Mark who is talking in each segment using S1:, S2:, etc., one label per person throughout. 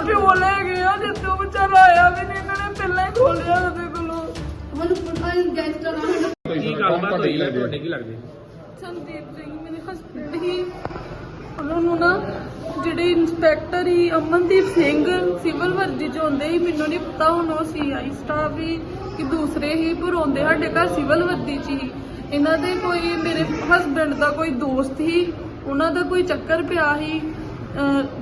S1: ਪਿਓ ਲੈ ਗਿਆ ਜਿੱਦੋਂ ਵਿਚਾਰਾ ਆਇਆ ਵੀ ਨਹੀਂ ਇਹਨਾਂ ਨੇ ਪਹਿਲਾਂ ਹੀ ਖੋਲਿਆ ਉਹਦੇ ਕੋਲੋਂ।
S2: ਮੈਨੂੰ ਪਤਾ ਨਹੀਂ ਗੈਂਗਸਟਰ ਆ
S3: ਕੀ ਗੱਲਬਾਤ ਹੋਈ ਹੈ ਤੁਹਾਡੇ ਕੀ ਲੱਗਦੇ
S1: ਸੰਦੀਪ ਸਿੰਘ ਮੇਰੇ ਹਸਬੰਡ ਹੀ ਉਹਨਾਂ ਨੂੰ ਨਾ ਜਿਹੜੇ ਇੰਸਪੈਕਟਰ ਹੀ ਅਮਨਦੀਪ ਸਿੰਘ ਸਿਵਲ ਵਰਦੀ ਚ ਆਉਂਦੇ ਹੀ ਮੈਨੂੰ ਨਹੀਂ ਪਤਾ ਹੁਣ ਉਹ ਸੀਆਈ ਸਟਾਫ ਵੀ ਕਿ ਦੂਸਰੇ ਹੀ ਪਰ ਆਉਂਦੇ ਸਾਡੇ ਘਰ ਸਿਵਲ ਵਰਦੀ ਚ ਹੀ। ਇਹਨਾਂ ਦੇ ਕੋਈ ਮੇਰੇ ਹਸਬੰਡ ਦਾ ਕੋਈ ਦੋਸਤ ਹੀ ਉਹਨਾਂ ਦਾ ਕੋਈ ਚੱਕਰ ਪਿਆ ਸੀ ਅਹ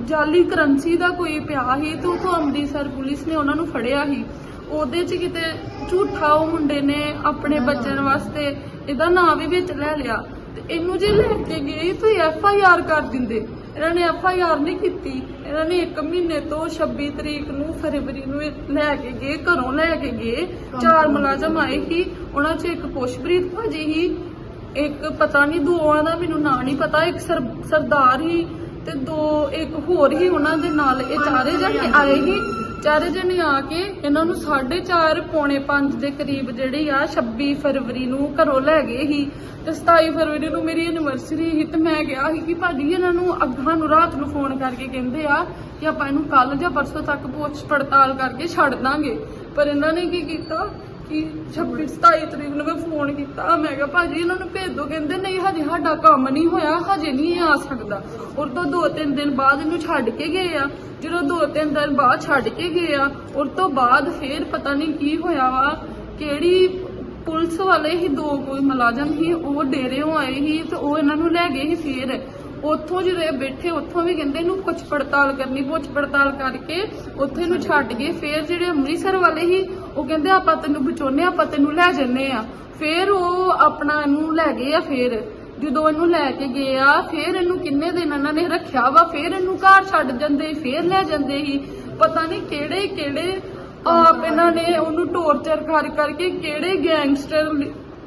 S1: ਜਾਲੀ ਕਰੰਸੀ ਦਾ ਕੋਈ ਪਿਆ ਸੀ ਤੇ ਉਥੋਂ ਅੰਮ੍ਰਿਤਸਰ ਪੁਲਿਸ ਨੇ ਉਹਨਾਂ ਨੂੰ ਫੜਿਆ ਸੀ। ਉਹਦੇ ਚ ਕਿਤੇ ਝੂਠਾ ਉਹ ਮੁੰਡੇ ਨੇ ਆਪਣੇ ਬੱਚਿਆਂ ਵਾਸਤੇ ਇਹਦਾ ਨਾਂ ਵੀ ਵਿੱਚ ਲੈ ਲਿਆ। ਤੇ ਇਹਨੂੰ ਜੇ ਲੈ ਕੇ ਗਏ ਤੇ ਐਫ ਆਈ ਆਰ ਕਰ ਦਿੰਦੇ। ਇਹਨਾਂ ਨੇ ਐਫ ਆਈ ਆਰ ਨਹੀਂ ਕੀਤੀ। ਇਹਨਾਂ ਨੇ 1 ਮਹੀਨੇ ਤੋਂ 26 ਤਰੀਕ ਨੂੰ ਫਰਵਰੀ ਨੂੰ ਲੈ ਕੇ ਗਏ ਘਰੋਂ ਲੈ ਕੇ ਗਏ। ਚਾਰ ਮੁਲਾਜ਼ਮ ਆਏ ਸੀ। ਉਹਨਾਂ 'ਚ ਇੱਕ ਪੁਸ਼ਪ੍ਰੀਤ ਭਾਜੀ ਸੀ। ਇੱਕ ਪਤਾ ਨਹੀਂ ਦੋਵਾਂ ਦਾ ਮੈਨੂੰ ਨਾਂ ਨਹੀਂ ਪਤਾ। ਇੱਕ ਸਰ- ਸਰਦਾਰ ਹੀ ਤੇ ਦੋ, ਇੱਕ ਹੋਰ ਹੀ ਉਹਨਾਂ ਦੇ ਨਾਲ ਇਹ ਚਾਰੇ ਜਣੇ ਆਏ ਹੀ ਚਾਰੇ ਜਣੇ ਆ ਕੇ ਇਹਨਾਂ ਨੂੰ 4:30 ਪੌਣੇ 5 ਦੇ ਕਰੀਬ ਜਿਹੜੇ ਆ 26 ਫਰਵਰੀ ਨੂੰ ਘਰੋਂ ਲੈ ਗਏ ਸੀ ਤੇ 27 ਫਰਵਰੀ ਨੂੰ ਮੇਰੀ ਐਨੀਵਰਸਰੀ ਸੀ ਤੇ ਮੈਂ ਗਿਆ ਸੀ ਕਿ ਭਾਜੀ ਇਹਨਾਂ ਨੂੰ ਅੱਗਾਂ ਨੂੰ ਰਾਤ ਨੂੰ ਫੋਨ ਕਰਕੇ ਕਹਿੰਦੇ ਆ ਕਿ ਆਪਾਂ ਇਹਨੂੰ ਕੱਲ ਜਾਂ ਪਰਸੋਂ ਤੱਕ ਪੁੱਛ ਪੜਤਾਲ ਕਰਕੇ ਛੱਡ ਦਾਂਗੇ। ਪਰ ਇਹਨਾਂ ਨੇ ਕੀ ਕੀਤਾ? ਕਿ 26 27 ਤਰੀਕ ਨੂੰ ਮੈਂ ਫੋਨ ਕੀਤਾ। ਮੈਂ ਕਿਹਾ ਭਾਜੀ ਇਹਨਾਂ ਨੂੰ ਭੇਜ ਦੋ, ਕਹਿੰਦੇ ਨਹੀਂ ਹਜੇ ਸਾਡਾ ਕੰਮ ਨਹੀਂ ਹੋਇਆ, ਹਜੇ ਨਹੀਂ ਆ ਸਕਦਾ। ਔਰ ਤੋਂ ਦੋ ਤਿੰਨ ਦਿਨ ਬਾਅਦ ਇਹਨੂੰ ਛੱਡ ਕੇ ਗਏ ਆ। ਜਦੋਂ ਦੋ ਤਿੰਨ ਦਿਨ ਬਾਅਦ ਛੱਡ ਕੇ ਗਏ ਆ ਔਰ ਤੋਂ ਬਾਅਦ ਫੇਰ ਪਤਾ ਨਹੀਂ ਕੀ ਹੋਇਆ ਵਾ, ਕਿਹੜੀ ਪੁਲਿਸ ਵਾਲੇ ਹੀ ਦੋ ਕੋਈ ਮੁਲਾਜ਼ਮ ਸੀ, ਉਹ ਡੇਰਿਓਂ ਆਏ ਸੀ ਤੇ ਉਹ ਇਹਨਾਂ ਨੂੰ ਲੈ ਗਏ ਸੀ ਫੇਰ। ਉੱਥੋਂ ਜਦੋਂ ਇਹ ਬੈਠੇ, ਉੱਥੋਂ ਵੀ ਕਹਿੰਦੇ ਇਹਨੂੰ ਪੁੱਛ ਪੜਤਾਲ ਕਰਨੀ, ਪੁੱਛ ਪੜਤਾਲ ਕਰਕੇ ਉੱਥੇ ਇਹਨੂੰ ਛੱਡ ਗਏ। ਫੇਰ ਜਿਹੜੇ ਅੰਮ੍ਰਿਤਸਰ ਵਾਲੇ ਸੀ, ਉਹ ਕਹਿੰਦੇ ਆਪਾਂ ਤੈਨੂੰ ਬਚਾਉਨੇ ਆਪਾਂ ਤੈਨੂੰ ਲੈ ਜੰਨੇ ਆ। ਫੇਰ ਉਹ ਆਪਣਾ ਇਹਨੂੰ ਲੈ ਗਏ ਆ ਫੇਰ। ਜਦੋਂ ਇਹਨੂੰ ਲੈ ਕੇ ਗਏ ਆ, ਫੇਰ ਇਹਨੂੰ ਕਿੰਨੇ ਦਿਨ ਇਹਨਾਂ ਨੇ ਰੱਖਿਆ ਵਾ? ਫੇਰ ਇਹਨੂੰ ਘਰ ਛੱਡ ਜਾਂਦੇ, ਫੇਰ ਲੈ ਜਾਂਦੇ ਸੀ। ਪਤਾ ਨਹੀਂ ਕਿਹੜੇ ਕਿਹੜੇ ਆਪ ਇਹਨਾਂ ਨੇ ਉਹਨੂੰ ਟੌਰਚਰ ਕਰ ਕਰਕੇ ਕਿਹੜੇ ਗੈਂਗਸਟਰ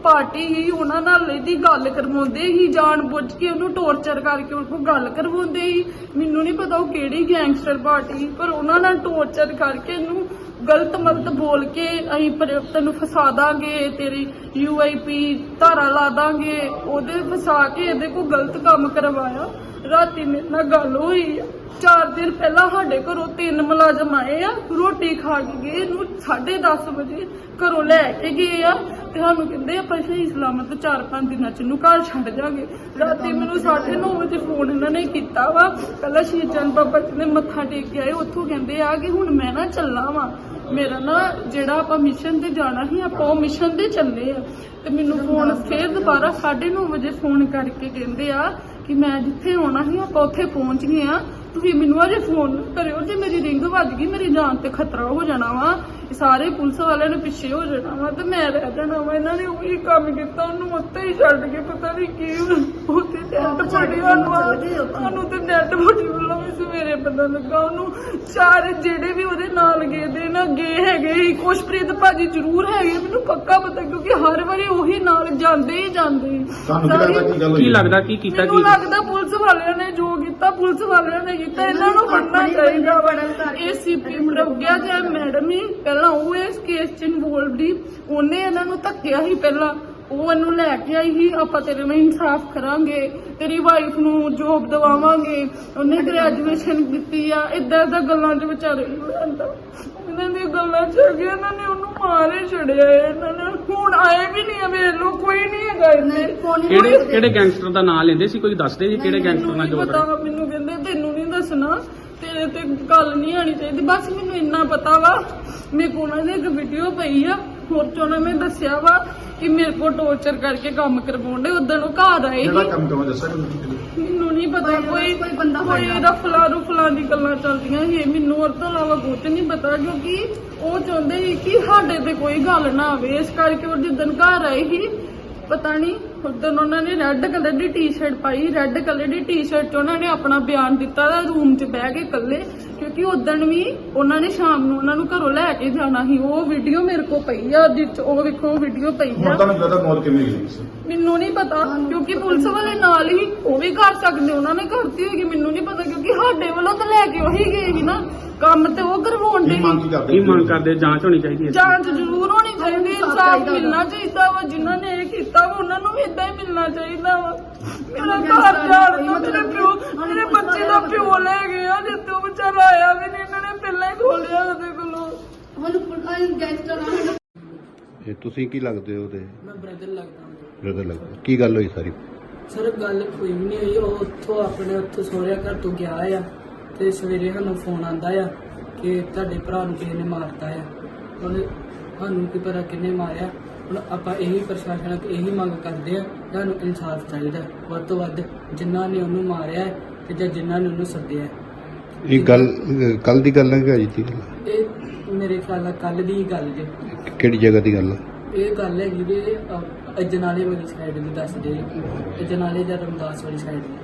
S1: ਪਾਰਟੀ ਹੀ ਉਹਨਾਂ ਨਾਲ ਇਹਦੀ ਗੱਲ ਕਰਵਾਉਂਦੇ ਹੀ ਜਾਣ ਬੁੱਝ ਕੇ ਉਹਨੂੰ ਟੌਰਚਰ ਕਰਕੇ ਉਹ ਗੱਲ ਕਰਵਾਉਂਦੇ ਹੀ। ਮੈਨੂੰ ਨਹੀਂ ਪਤਾ ਉਹ ਕਿਹੜੀ ਗੈਂਗਸਟਰ ਪਾਰਟੀ ਸੀ, ਪਰ ਉਹਨਾਂ ਨਾਲ ਟੌਰਚਰ ਕਰਕੇ ਇਹਨੂੰ ਗਲਤ ਮਲਤ ਬੋਲ ਕੇ ਅਸੀਂ ਤੈਨੂੰ ਫਸਾ ਦਾਂਗੇ ਤੇਰੀ ਯੂਆਈਪੀ ਧਾਰਾ ਲਾ ਦਾਂਗੇ। ਉਹਦੇ ਫਸਾ ਕੇ ਇਹਦੇ ਕੋਲ ਗਲਤ ਕੰਮ ਕਰਵਾਇਆ। ਰਾਤੀ ਮੇਰੇ ਨਾਲ ਗੱਲ ਹੋਈ ਆ। ਚਾਰ ਦਿਨ ਪਹਿਲਾਂ ਸਾਡੇ ਘਰੋਂ ਤਿੰਨ ਮੁਲਾਜ਼ਮ ਆਏ ਆ। ਰੋਟੀ ਖਾ ਕੇ ਗਏ। ਇਹਨੂੰ 10:30 ਵਜੇ ਘਰੋਂ ਲੈ ਕੇ ਗਏ ਆ। ਤੇ ਸਾਨੂੰ ਕਹਿੰਦੇ ਆਪਾਂ ਸਹੀ ਸਲਾਮਤ ਚਾਰ ਪੰਜ ਦਿਨਾਂ ਚ ਇਹਨੂੰ ਘਰ ਛੱਡ ਜਾਗੇ ਰਾਤੀ ਮੈਨੂੰ 9:30 ਵਜੇ ਫੋਨ ਇਹਨਾਂ ਨੇ ਕੀਤਾ ਵਾ। ਪਹਿਲਾਂ ਸ਼ਹੀਦ ਚੰਦ ਬਾਬਾ ਜੀ ਨੇ ਮੱਥਾ ਟੇਕ ਕੇ ਆਏ। ਉੱਥੋਂ ਕਹਿੰਦੇ ਆ ਕਿ ਹੁਣ ਮੈਂ ਨਾ ਚੱਲਾਂ ਵਾ। ਮੇਰਾ ਨਾ ਜਿਹੜਾ ਆਪਾਂ ਮਿਸ਼ਨ ਤੇ ਜਾਣਾ ਸੀ, ਆਪਾਂ ਉਹ ਮਿਸ਼ਨ ਤੇ ਚੱਲੇ ਆ। ਤੇ ਮੈਨੂੰ ਫੋਨ ਫੇਰ ਦੁਬਾਰਾ 9:30 ਵਜੇ ਫੋਨ ਕਰਕੇ ਕਹਿੰਦੇ ਆ ਕਿ ਮੈਂ ਜਿੱਥੇ ਆਉਣਾ ਸੀ ਆਪਾਂ ਉੱਥੇ ਪਹੁੰਚ ਗਏ ਆ ਤੁਸੀਂ ਮੈਨੂੰ ਅਜੇ ਫੋਨ ਕਰਿਓ ਜੇ ਮੇਰੀ ਰਿੰਗ ਵੱਜ ਗਈ ਮੇਰੀ ਜਾਨ ਤੇ ਖਤਰਾ ਹੋ ਜਾਣਾ ਵਾ। ਸਾਰੇ ਪੁਲਿਸ ਵਾਲਿਆਂ ਨੇ ਪਿੱਛੇ ਹੋ ਜਾਣਾ ਵਾ ਤੇ ਮੈਂ ਰਹਿ ਜਾਣਾ ਵਾ। ਇਹਨਾਂ ਨੇ ਉਹੀ ਕੰਮ ਕੀਤਾ ਉਹਨੂੰ ਉੱਤੇ ਹੀ ਛੱਡ ਕੇ ਪਤਾ ਨਹੀਂ ਕੀ ਉੱਥੇ ਟੈਂਟ ਫੜੀ ਉਹਨੂੰ ਤੇ। ਨੈਟ ਫੜੀ ਵੱਲੋਂ ਵੀ ਸਵੇਰੇ ਪਤਾ ਲੱਗਾ। ਉਹਨੂੰ ਚਾਰ ਜਿਹੜੇ ਵੀ ਉਹਦੇ ਨਾਲ ਗਏ ਦੇ ਨਾ ਗਏ ਹੈਗੇ ਸੀ। ਕੁਸ਼ਪ੍ਰੀਤ ਭਾਜੀ ਜ਼ਰੂਰ ਹੈਗੇ ਮੈਨੂੰ ਪੱਕਾ ਪਤਾ ਕਿਉਂਕਿ ਹਰ ਵਾਰੀ ਉਹੀ ਨਾਲ ਜਾਂਦੇ ਹੀ ਜਾਂਦੇ। ਸੀ।
S4: ਤੁਹਾਨੂੰ ਕੀ ਲੱਗਦਾ ਕੀ ਗੱਲ ਹੋਈ?
S3: ਕੀ ਲੱਗਦਾ ਕੀ ਕੀਤਾ
S1: ਮੈਨੂੰ
S3: ਕੀ
S1: ਲੱਗਦਾ ਪੁਲਿਸ ਵਾਲਿਆਂ ਨੇ ਜੋ ਕੀਤਾ ਪੁਲਿਸ ਵਾਲਿਆਂ ਨੇ ਕੀਤਾ ਇਹਨਾਂ ਨੂੰ ਫੜਨਾ ਚਾਹੀਦਾ। ਏਸੀਪੀ ਮਰਗਿਆ ਜਾਂ ਮੈਡਮ ਹੀ ਪਹਿਲਾਂ ਉਹ ਇਸ ਕੇਸ 'ਚ ਇਨਵੋਲਵਡ ਹੀ ਉਹਨੇ ਇਹਨਾਂ ਨੂੰ ਧੱਕਿਆ ਸੀ ਪਹਿਲਾਂ। ਉਹ ਇਹਨੂੰ ਲੈ ਕੇ ਆਈ ਸੀ ਆਪਾਂ ਤੇਰੇ ਨਾਲ ਇਨਸਾਫ ਕਰਾਂਗੇ ਤੇਰੀ ਵਾਈਫ ਨੂੰ ਜੋਬ ਦਵਾਵਾਂਗੇ ਉਹਨੇ ਗ੍ਰੈਜੂਏਸ਼ਨ ਕੀਤੀ ਆ ਇਦਾਂ ਇਦਾਂ ਗੱਲਾਂ 'ਚ ਵਿਚਾਰੇ ਨੂੰ ਇਹਨਾਂ ਦੀ ਗੱਲਾਂ 'ਚ ਅੱਗੇ ਇਹਨਾਂ ਨੇ ਉਹਨੂੰ ਮਾਰੇ ਛੜਿਆ ਇਹਨਾਂ ਨੇ। ਹੁਣ ਆਏ ਵੀ ਨਹੀਂ ਆ ਵੇਖ ਲੋ ਕੋਈ ਨਹੀਂ ਹੈਗਾ ਇੱਥੇ।
S3: ਕਿਹੜੇ ਕਿਹੜੇ ਗੈਂਗਸਟਰ ਦਾ ਨਾਮ ਲੈਂਦੇ ਸੀ? ਕੋਈ ਦੱਸਦੇ ਜੀ ਕਿਹੜੇ ਗੈਂਗਸਟਰ ਨਾਲ
S1: ਮੈਨੂੰ
S3: ਜੋ
S1: ਨੀ ਪਤਾ ਮੈਨੂੰ ਕਹਿੰਦੇ ਤੈਨੂੰ ਨਹੀਂ ਦੱਸਣਾ ਤੇਰੇ ਤੇ ਗੱਲ ਨਹੀਂ ਆਣੀ ਚਾਹੀਦੀ। ਬਸ ਮੈਨੂੰ ਇੰਨਾ ਪਤਾ ਵਾ ਮੇਰੇ ਕੋਲ ਉਹਨਾਂ ਦੀ ਇੱਕ ਵੀਡੀਓ ਪਈ ਆ ਹੋਰ ਚ ਉਹਨਾਂ ਨੇ ਦੱਸਿਆ ਵਾ ਕਿ ਮੇਰੇ ਕੋਲ ਟੌਰਚਰ ਕਰਕੇ ਕੰਮ ਕਰਵਾਉਂਦੇ ਉਦੋਂ ਉਹ ਘਰ ਆਏ
S4: ਜਿਹੜਾ ਕੰਮ ਕਰਵਾ ਦੱਸਿਆ
S1: ਮੈਨੂੰ ਨਹੀਂ ਪਤਾ ਕੋਈ
S2: ਕੋਈ ਬੰਦਾ
S1: ਕੋਈ
S2: ਹੋਏਗਾ।
S1: ਰਫਲਾ ਰੁਫਲਾ ਦੀ ਗੱਲਾਂ ਚੱਲਦੀਆਂ ਸੀ ਮੈਨੂੰ ਉਹ ਤੋਂ ਇਲਾਵਾ ਕੁਝ ਨਹੀਂ ਪਤਾ ਕਿਉਂਕਿ ਉਹ ਚਾਹੁੰਦੇ ਸੀ ਕਿ ਸਾਡੇ ਤੇ ਕੋਈ ਗੱਲ ਨਾ ਆਵੇ। ਇਸ ਕਰਕੇ ਉਹ ਜਿੱਦਣ ਘਰ ਆਏ ਸੀ ਪਤਾ ਨਹੀਂ ਉਦੋਂ ਉਹਨਾਂ ਨੇ ਰੈੱਡ ਕਲਰ ਦੀ ਟੀ-ਸ਼ਰਟ ਪਾਈ। ਰੈੱਡ ਕਲਰ ਦੀ ਟੀ-ਸ਼ਰਟ 'ਚ ਉਹਨਾਂ ਨੇ ਆਪਣਾ ਬਿਆਨ ਦਿੱਤਾ ਦਾ ਰੂਮ 'ਚ ਬਹਿ ਕੇ ਇਕੱਲੇ। ਕਿਉਂਕਿ ਉਦੋਂ ਵੀ ਉਹਨਾਂ ਨੇ ਸ਼ਾਮ ਨੂੰ ਉਹਨਾਂ ਨੂੰ ਘਰੋਂ ਲੈ ਕੇ ਜਾਣਾ ਸੀ। ਉਹ ਵੀਡੀਓ ਮੇਰੇ ਕੋਲ ਪਈ ਆ ਜਿਸ 'ਚ ਉਹ ਵੇਖੋ ਵੀਡੀਓ ਪਈ ਆ।
S4: ਹੁਣ ਤੁਹਾਨੂੰ ਲੱਗਦਾ ਮੌਤ ਕਿਵੇਂ ਗਈ ਸੀ।
S1: ਮੈਨੂੰ ਨਹੀਂ ਪਤਾ ਕਿਉਂਕਿ ਪੁਲਿਸ ਵਾਲੇ ਨਾਲ ਹੀ ਉਹ ਵੀ ਕਰ ਸਕਦੇ ਉਹਨਾਂ ਨੇ ਕਰਤੀ ਹੋਏਗੀ ਮੈਨੂੰ ਨਹੀਂ ਪਤਾ ਕਿਉਂਕਿ ਸਾਡੇ ਵੱਲੋਂ ਤਾਂ ਲੈ ਕੇ ਉਹੀ ਗਏ ਸੀ ਨਾ। ਕੰਮ ਤੇ ਉਹ ਕਰਵਾਉਣ ਦੇ
S4: ਕੀ ਮੰਗ ਕੀ ਕਰਦੇ
S3: ਕੀ ਮੰਗ ਕਰਦੇ? ਜਾਂਚ ਹੋਣੀ ਚਾਹੀਦੀ ਹੈ।
S1: ਜਾਂਚ ਜ਼ਰੂਰ ਹੋਣੀ ਚਾਹੀਦੀ ਇਨਸਾਫ ਮਿਲਣਾ ਚਾਹੀਦਾ ਵਾ। ਜਿਨ੍ਹਾਂ ਨੇ ਇਹ ਕੀਤਾ ਵਾ ਉਹਨਾਂ ਨੂੰ ਵੀ ਇਦਾਂ ਹੀ ਮਿਲਣਾ ਚਾਹੀਦਾ ਵਾ। ਮੇਰਾ ਘਰ ਜਾਣ ਮੇਰੇ ਪਿਓ ਮੇਰੇ ਬੱਚੇ ਦਾ ਪਿਓ ਲੈ ਗਿਆ ਜਿੱਦੋਂ ਵਿਚਾਰਾ ਆਇਆ ਵੀ ਨਹੀਂ ਇਹਨਾਂ ਨੇ ਪਹਿਲਾਂ ਹੀ ਖੋਲਿਆ ਉਹਦੇ ਕੋਲੋਂ।
S2: ਹੁਣ ਪੁਲਿਸ ਗੈਂਗਸਟਰ
S5: ਇਹ ਤੁਸੀਂ ਕੀ ਲੱਗਦੇ ਹੋ ਉਹਦੇ?
S6: ਮੈਂ ਬ੍ਰਦਰ ਲੱਗਦਾ ਹਾਂ।
S5: ਬ੍ਰਦਰ ਲੱਗਦੇ ਕੀ ਗੱਲ ਹੋਈ ਸਾਰੀ?
S6: ਸਰ ਗੱਲ ਕੋਈ ਵੀ ਨਹੀਂ ਹੋਈ। ਉਹ ਉੱਥੋਂ ਆਪਣੇ ਉੱਥੋਂ ਸਹੁਰਿਆਂ ਘਰ ਤੋਂ ਗਿਆ ਆ ਤੇ ਸਵੇਰੇ ਸਾਨੂੰ ਫੋਨ ਆਂਦਾ ਆ ਕਿ ਤੁਹਾਡੇ ਭਰਾ ਨੂੰ ਕਿਸੇ ਨੇ ਮਾਰਤਾ ਆ। ਹੁਣ ਸਾਨੂੰ ਕੀ ਪਤਾ ਕਿੰਨੇ ਮਾਰਿਆ। ਹੁਣ ਆਪਾਂ ਇਹੀ ਪ੍ਰਸ਼ਾਸਨ ਅੱਗੇ ਇਹੀ ਮੰਗ ਕਰਦੇ ਆ ਸਾਨੂੰ ਇਨਸਾਫ ਚਾਹੀਦਾ ਵੱਧ ਤੋਂ ਵੱਧ ਜਿਨ੍ਹਾਂ ਨੇ ਉਹਨੂੰ ਮਾਰਿਆ ਹੈ ਤੇ ਜਾਂ ਜਿਨ੍ਹਾਂ ਨੇ ਉਹਨੂੰ ਸੱਦਿਆ ਹੈ।
S5: ਇਹ ਗੱਲ ਕੱਲ ਦੀ ਗੱਲ ਹੈ ਕਿ ਅੱਜ ਦੀ? ਗੱਲ ਹੈ?
S6: ਇਹ ਮੇਰੇ ਖਿਆਲ ਨਾਲ ਕੱਲ ਦੀ ਗੱਲ ਜੇ।
S5: ਕਿਹੜੀ ਜਗ੍ਹਾ ਦੀ ਗੱਲ ਹੈ
S6: ਇਹ ਗੱਲ ਹੈਗੀ ਜੇ ਅਹ, ਅਜਨਾਲੇ ਵਾਲੀ ਸਾਈਡ ਦੀ। ਦੱਸਦੇ ਅਜਨਾਲੇ ਜਾਂ ਰਮਦਾਸ ਵਾਲੀ ਸਾਈਡ ਦੀ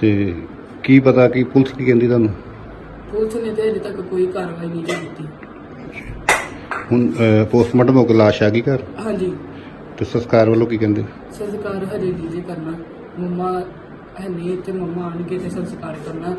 S5: ਤੇ ਕੀ ਪਤਾ ਕੀ ਪੁਲਿਸ ਕੀ ਕਹਿੰਦੀ ਤੁਹਾਨੂੰ?
S6: ਪੁਲਿਸ ਨੇ ਤੇ ਹਜੇ ਤੱਕ ਕੋਈ ਕਾਰਵਾਈ ਨਹੀਂ ਜੀ ਕੀਤੀ।
S5: ਹੁਣ ਪੋਸਟਮਾਰਟਮ ਹੋ ਕੇ ਲਾਸ਼ ਆ ਗਈ ਘਰ?
S6: ਹਾਂਜੀ।
S5: ਤੇ ਸੰਸਕਾਰ ਵੱਲੋਂ ਕੀ ਕਹਿੰਦੇ?
S6: ਸੰਸਕਾਰ ਹਜੇ ਨਹੀਂ ਜੇ ਕਰਨਾ। ਮੰਮਾ ਹੈ ਨਹੀਂ ਤੇ ਮੰਮਾ ਆਣਗੇ ਤੇ ਸੰਸਕਾਰ ਕਰਨਾ।